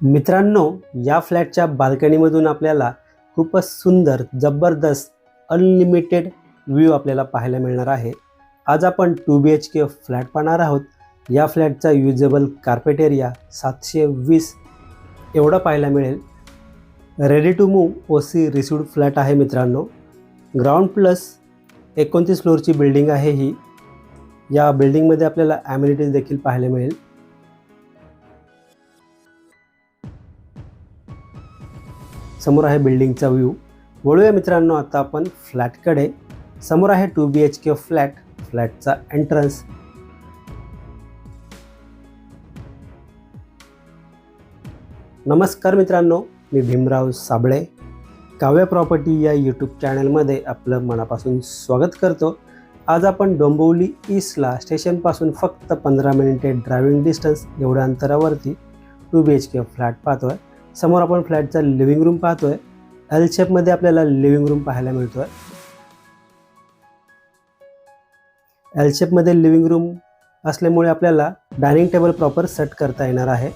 मित्रांनो या फ्लॅटच्या बाल्कनीमधून आपल्याला खूपच सुंदर जबरदस्त अनलिमिटेड व्ह्यू आपल्याला पाहायला मिळणार आहे. आज आपण two B H K flat पाहणार आहोत. या फ्लॅटचा युजेबल कार्पेट एरिया सातशे वीस एवढा पाहायला मिळेल. Ready to move O C received flat आहे मित्रांनो. ग्राउंड प्लस एकोणतीस फ्लोअरची बिल्डिंग आहे ही. या बिल्डिंगमध्ये आपल्याला ॲम्युनिटीज देखील पाहायला मिळेल. समोर आहे बिल्डिंगचा व्ह्यू. वळूया मित्रांनो आता आपण फ्लॅटकडे. समोर आहे two B H K flat फ्लॅटचा entrance नमस्कार मित्रांनो मी भीमराव साबळे. काव्य प्रॉपर्टी या यूट्यूब चॅनलमध्ये आपलं मनापासून स्वागत करतो. आज आपण डोंबिवली ईस्टला स्टेशनपासून फक्त पंधरा मिनिटे ड्रायव्हिंग डिस्टन्स एवढ्या अंतरावरती two B H K flat पाहतोय. समोर आपण फ्लॅटचा लिव्हिंग रूम पाहतोय. एल शेपमध्ये आपल्याला लिव्हिंग रूम पाहायला मिळतोय. एल शेपमध्ये लिव्हिंग रूम असल्यामुळे आपल्याला डायनिंग टेबल प्रॉपर सेट करता येणार आहे.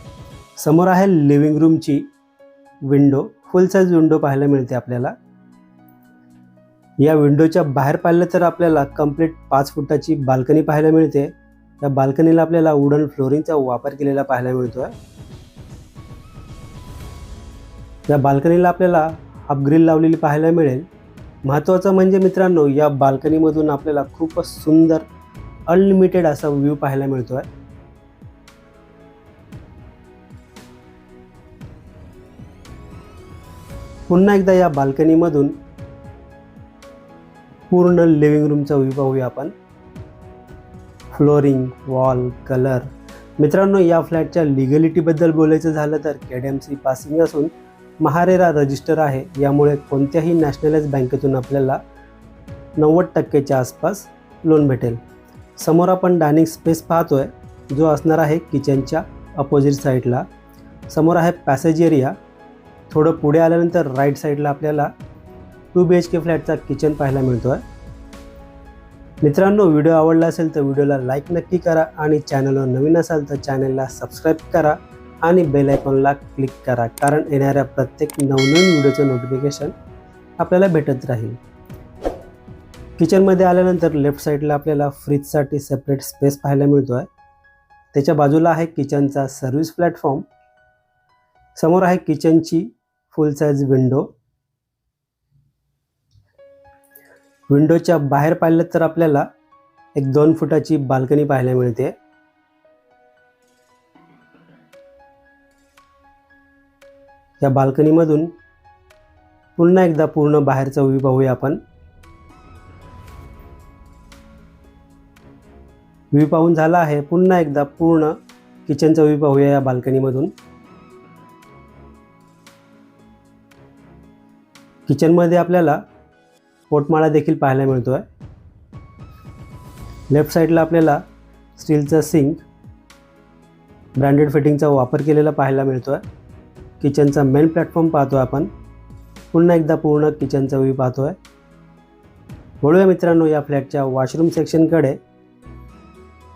समोर आहे लिव्हिंग रूमची विंडो फुल साईज विंडो पाहायला मिळते आपल्याला. या विंडोच्या बाहेर पाहिलं तर आपल्याला कंप्लीट पाच फुटाची बाल्कनी पाहायला मिळते. या बाल्कनीला आपल्याला वुडन फ्लोरिंगचा वापर केलेला पाहायला मिळतोय. या बाल्कनीला आपल्याला हाफ ग्रिल लावलेली पाहायला मिळेल. महत्त्वाचं म्हणजे मित्रांनो या बाल्कनीमधून आपल्याला खूपच सुंदर अनलिमिटेड असा व्ह्यू पाहायला मिळतो आहे पुन्हा एकदा या बाल्कनीमधून पूर्ण लिव्हिंग रूमचा व्ह्यू पाहूया आपण. फ्लोरिंग वॉल कलर मित्रांनो या फ्लॅटच्या लिगॅलिटीबद्दल बोलायचं झालं तर K D M C passing असून महारेरा रजिस्टर आहे. यामुळे कोणत्याही नॅशनलाइज बँकेतून आपल्याला नव्वद टक्केच्या आसपास लोन भेटेल. समोर आपण डायनिंग स्पेस पाहतो आहे जो असणार आहे किचनच्या अपोजिट साईडला समोर आहे पॅसेज एरिया थोडं पुढे आल्यानंतर राईट साईडला आपल्याला टू बी एच के फ्लॅटचा किचन पाहायला मिळतो आहे मित्रांनो व्हिडिओ आवडला असेल तर व्हिडिओला लाईक नक्की करा आणि चॅनलवर नवीन असाल तर चॅनलला सबस्क्राईब करा. आणि बेल आयकॉनला क्लिक करा कारण येणाऱ्या प्रत्येक नवनवीन व्हिडिओचं नोटिफिकेशन आपल्याला भेटत राहील. किचनमध्ये आल्यानंतर लेफ्ट साईडला आपल्याला फ्रीजसाठी सेपरेट स्पेस पाहायला मिळतो आहे त्याच्या बाजूला आहे किचनचा सर्व्हिस प्लॅटफॉर्म समोर आहे किचनची फुल साईज विंडो विंडोच्या बाहेर पाहिलं तर आपल्याला एक दोन फुटाची बाल्कनी पाहायला मिळते. या बाल्कनीमधून पुन्हा एकदा पूर्ण बाहेरचा व्ह्यू पाहूया आपण. व्ह्यू पाहून झाला आहे पुन्हा एकदा पूर्ण किचनचा व्ह्यू पाहूया या बाल्कनीमधून. किचनमध्ये आपल्याला पोटमाळा देखील पाहायला मिळतो आहे लेफ्ट साईडला आपल्याला स्टीलचा सिंक ब्रँडेड फिटिंगचा वापर केलेला पाहायला मिळतो आहे किचनचा मेन प्लॅटफॉर्म पाहतो आहे आपण. पुन्हा एकदा पूर्ण किचनचा व्ह्यू पाहतो आहे वळूया मित्रांनो या फ्लॅटच्या वॉशरूम सेक्शनकडे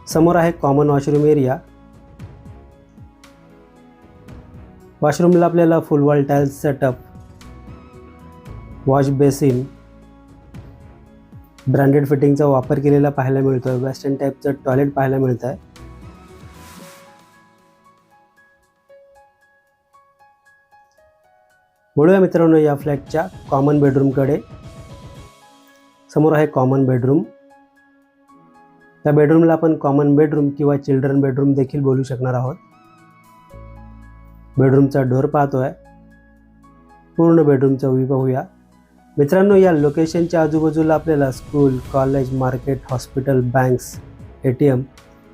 समोर आहे कॉमन वॉशरूम एरिया वॉशरूमला आपल्याला full wall tiles setup wash basin branded फिटिंगचा वापर केलेला पाहायला मिळतो आहे वेस्टर्न टाईपचं टॉयलेट पाहायला मिळतं आहे वळूया मित्रांनो या फ्लॅटच्या कॉमन बेडरूमकडे समोर आहे कॉमन बेडरूम त्या बेडरूमला आपण कॉमन बेडरूम किंवा चिल्ड्रन बेडरूम देखील बोलू शकणार आहोत. बेडरूमचा डोर पाहतो आहे पूर्ण बेडरूमचा उभी पाहूया. मित्रांनो या लोकेशनच्या आजूबाजूला आपल्याला school college market hospital banks A T M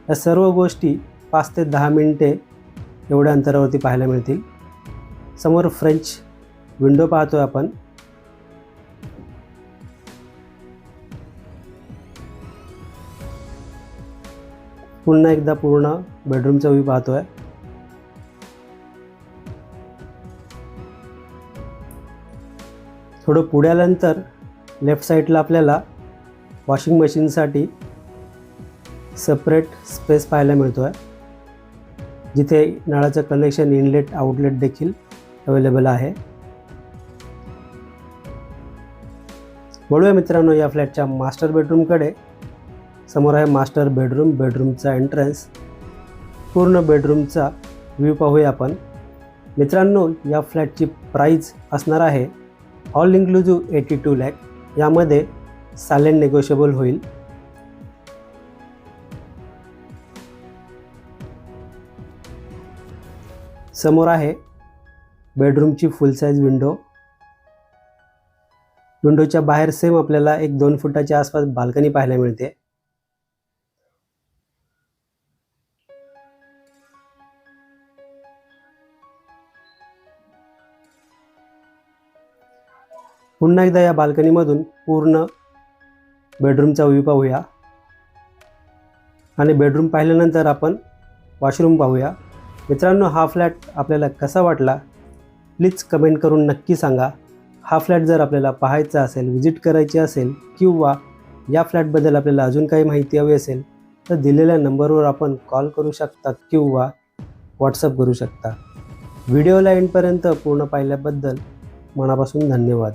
या सर्व गोष्टी पाच ते दहा मिनिटे एवढ्या अंतरावरती पाहायला मिळतील. समोर फ्रेंच विंडो पाहतोय आपण. पुन्हा एकदा पूर्ण बेडरूमचा व्ह्यू आहे थोडं पुढे आल्यानंतर लेफ्ट साईडला आपल्याला वॉशिंग मशीनसाठी सेपरेट स्पेस पाहायला मिळतो आहे जिथे नळाचं कनेक्शन इनलेट आउटलेट देखील अवेलेबल आहे. वळूया मित्रांनो या फ्लॅटच्या मास्टर बेडरूमकडे. समोर आहे मास्टर बेडरूम बेडरूमचा एंट्रन्स पूर्ण बेडरूमचा व्ह्यू पाहूया आपण. मित्रांनो या फ्लॅटची प्राईज असणार आहे all inclusive eighty two lakh यामध्ये सायलेंट नेगोशिएबल होईल. समोर आहे बेडरूमची फुल साईज विंडो विंडोच्या बाहेर सेम आपल्याला एक दोन फुटाच्या आसपास बाल्कनी पाहायला मिळते. पुन्हा एकदा या बाल्कनीमधून पूर्ण बेडरूमचा व्ह्यू पाहूया. आणि बेडरूम पाहिल्यानंतर आपण वॉशरूम पाहूया. मित्रांनो हा फ्लॅट आपल्याला कसा वाटला? प्लीज कमेंट करून नक्की सांगा. हा फ्लॅट जर आपल्याला पाहायचा असेल व्हिजिट करायची असेल किंवा या फ्लॅटबद्दल आपल्याला अजून काही माहिती हवी असेल तर दिलेल्या नंबरवर आपण कॉल करू शकता किंवा व्हॉट्सअप करू शकता. व्हिडिओला एंडपर्यंत पूर्ण पाहिल्याबद्दल मनापासून धन्यवाद.